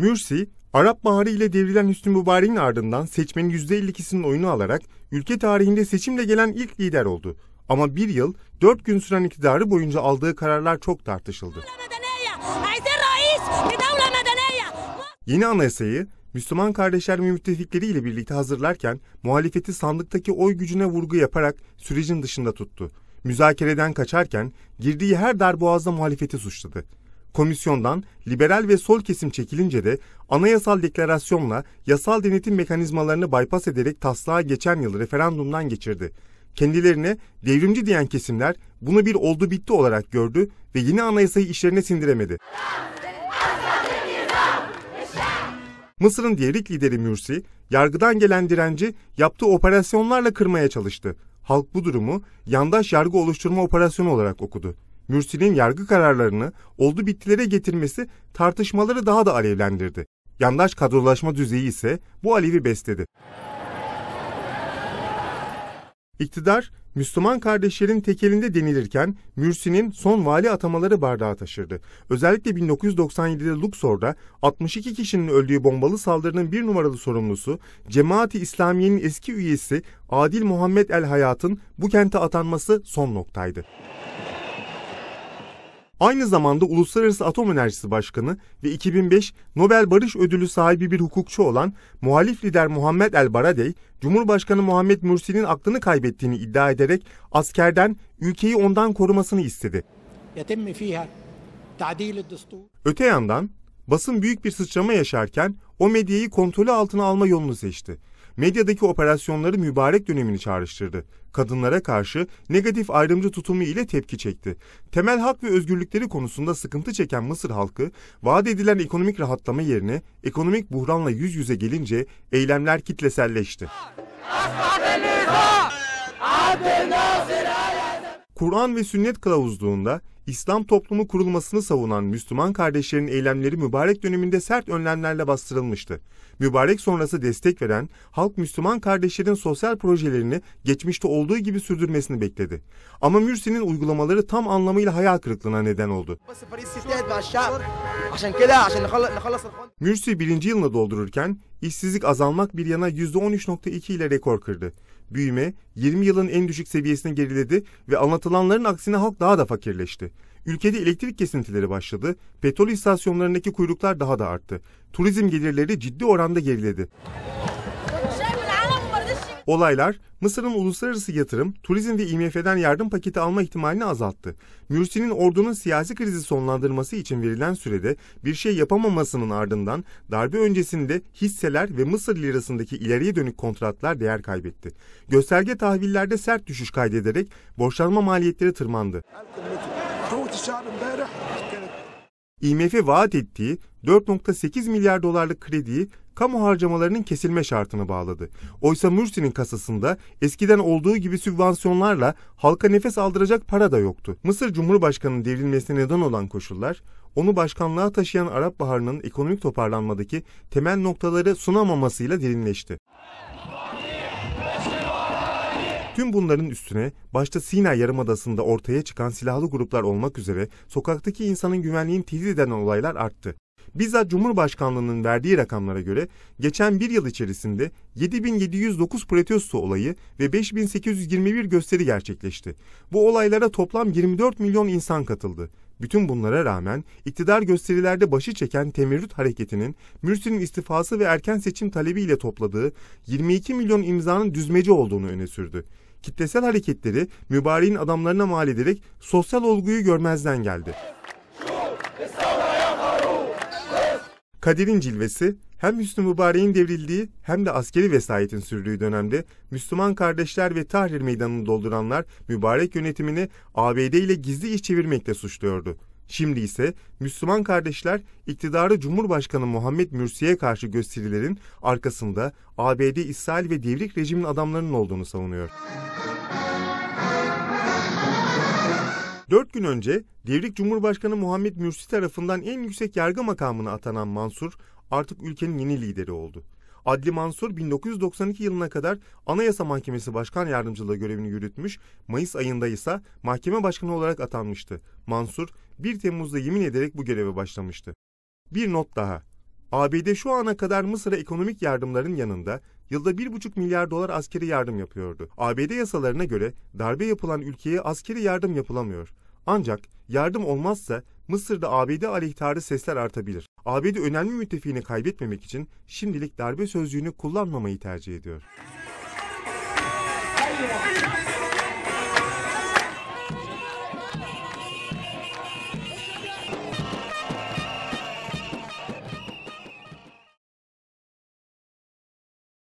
Mürsi, Arap Baharı ile devrilen Hüsnü Mübarek'in ardından seçmenin %52'sinin oyunu alarak ülke tarihinde seçimle gelen ilk lider oldu. Ama bir yıl, dört gün süren iktidarı boyunca aldığı kararlar çok tartışıldı. Yeni anayasayı Müslüman kardeşler ve müttefikleriyle birlikte hazırlarken muhalefeti sandıktaki oy gücüne vurgu yaparak sürecin dışında tuttu. Müzakereden kaçarken girdiği her darboğazda muhalefeti suçladı. Komisyondan liberal ve sol kesim çekilince de anayasal deklarasyonla yasal denetim mekanizmalarını bypass ederek taslağa geçen yıl referandumdan geçirdi. Kendilerine devrimci diyen kesimler bunu bir oldu bitti olarak gördü ve yeni anayasayı işlerine sindiremedi. Mısır'ın devrik lideri Mürsi, yargıdan gelen direnci yaptığı operasyonlarla kırmaya çalıştı. Halk bu durumu yandaş yargı oluşturma operasyonu olarak okudu. Mürsi'nin yargı kararlarını oldu bittilere getirmesi tartışmaları daha da alevlendirdi. Yandaş kadrolaşma düzeyi ise bu alevi besledi. İktidar, Müslüman kardeşlerin tekelinde denilirken Mürsi'nin son vali atamaları bardağı taşırdı. Özellikle 1997'de Luxor'da 62 kişinin öldüğü bombalı saldırının bir numaralı sorumlusu Cemaati İslamiye'nin eski üyesi Adil Muhammed El Hayat'ın bu kente atanması son noktaydı. Aynı zamanda Uluslararası Atom Enerjisi Başkanı ve 2005 Nobel Barış Ödülü sahibi bir hukukçu olan muhalif lider Muhammed El Baradey, Cumhurbaşkanı Muhammed Mursi'nin aklını kaybettiğini iddia ederek askerden ülkeyi ondan korumasını istedi. Öte yandan basın büyük bir sıçrama yaşarken o medyayı kontrolü altına alma yolunu seçti medyadaki operasyonları mübarek dönemini çağrıştırdı. Kadınlara karşı negatif ayrımcı tutumu ile tepki çekti. Temel hak ve özgürlükleri konusunda sıkıntı çeken Mısır halkı, vaat edilen ekonomik rahatlama yerine ekonomik buhranla yüz yüze gelince eylemler kitleselleşti. Kur'an ve sünnet kılavuzluğunda İslam toplumu kurulmasını savunan Müslüman kardeşlerin eylemleri mübarek döneminde sert önlemlerle bastırılmıştı. Mübarek sonrası destek veren halk Müslüman kardeşlerin sosyal projelerini geçmişte olduğu gibi sürdürmesini bekledi. Ama Mürsi'nin uygulamaları tam anlamıyla hayal kırıklığına neden oldu. Mürsi birinci yılını doldururken işsizlik azalmak bir yana %13.2 ile rekor kırdı. Büyüme 20 yılın en düşük seviyesine geriledi ve anlatılanların aksine halk daha da fakirleşti. Ülkede elektrik kesintileri başladı, petrol istasyonlarındaki kuyruklar daha da arttı. Turizm gelirleri ciddi oranda geriledi. Olaylar Mısır'ın uluslararası yatırım, turizm ve IMF'den yardım paketi alma ihtimalini azalttı. Mürsi'nin ordunun siyasi krizi sonlandırması için verilen sürede bir şey yapamamasının ardından darbe öncesinde hisseler ve Mısır lirasındaki ileriye dönük kontratlar değer kaybetti. Gösterge tahvillerde sert düşüş kaydederek borçlanma maliyetleri tırmandı. IMF vaat ettiği 4.8 milyar dolarlık krediyi kamu harcamalarının kesilme şartını bağladı. Oysa Mürsi'nin kasasında eskiden olduğu gibi sübvansiyonlarla halka nefes aldıracak para da yoktu. Mısır Cumhurbaşkanı'nın devrilmesine neden olan koşullar, onu başkanlığa taşıyan Arap Baharı'nın ekonomik toparlanmadaki temel noktaları sunamamasıyla derinleşti. Tüm bunların üstüne başta Sina Yarımadası'nda ortaya çıkan silahlı gruplar olmak üzere sokaktaki insanın güvenliğini tehdit eden olaylar arttı. Bizzat Cumhurbaşkanlığının verdiği rakamlara göre geçen bir yıl içerisinde 7709 protesto olayı ve 5821 gösteri gerçekleşti. Bu olaylara toplam 24 milyon insan katıldı. Bütün bunlara rağmen iktidar gösterilerde başı çeken Temerrüt hareketinin Mürsi'nin istifası ve erken seçim talebiyle topladığı 22 milyon imzanın düzmeci olduğunu öne sürdü. Kitlesel hareketleri mübareğin adamlarına mal ederek sosyal olguyu görmezden geldi. Kadir'in cilvesi hem Hüsnü Mübarek'in devrildiği hem de askeri vesayetin sürdüğü dönemde Müslüman kardeşler ve Tahrir Meydanı'nı dolduranlar mübarek yönetimini ABD ile gizli iş çevirmekle suçluyordu. Şimdi ise Müslüman kardeşler iktidarı Cumhurbaşkanı Muhammed Mürsi'ye karşı gösterilerin arkasında ABD, İsrail ve devrik rejimin adamlarının olduğunu savunuyor. Dört gün önce Devrik Cumhurbaşkanı Muhammed Mürsi tarafından en yüksek yargı makamına atanan Mansur artık ülkenin yeni lideri oldu. Adli Mansur 1992 yılına kadar Anayasa Mahkemesi Başkan Yardımcılığı görevini yürütmüş, Mayıs ayında ise mahkeme başkanı olarak atanmıştı. Mansur 1 Temmuz'da yemin ederek bu göreve başlamıştı. Bir not daha. ABD şu ana kadar Mısır'a ekonomik yardımların yanında yılda 1,5 milyar dolar askeri yardım yapıyordu. ABD yasalarına göre darbe yapılan ülkeye askeri yardım yapılamıyor. Ancak yardım olmazsa Mısır'da ABD aleyhtarı sesler artabilir. ABD önemli müttefiğini kaybetmemek için şimdilik darbe sözcüğünü kullanmamayı tercih ediyor.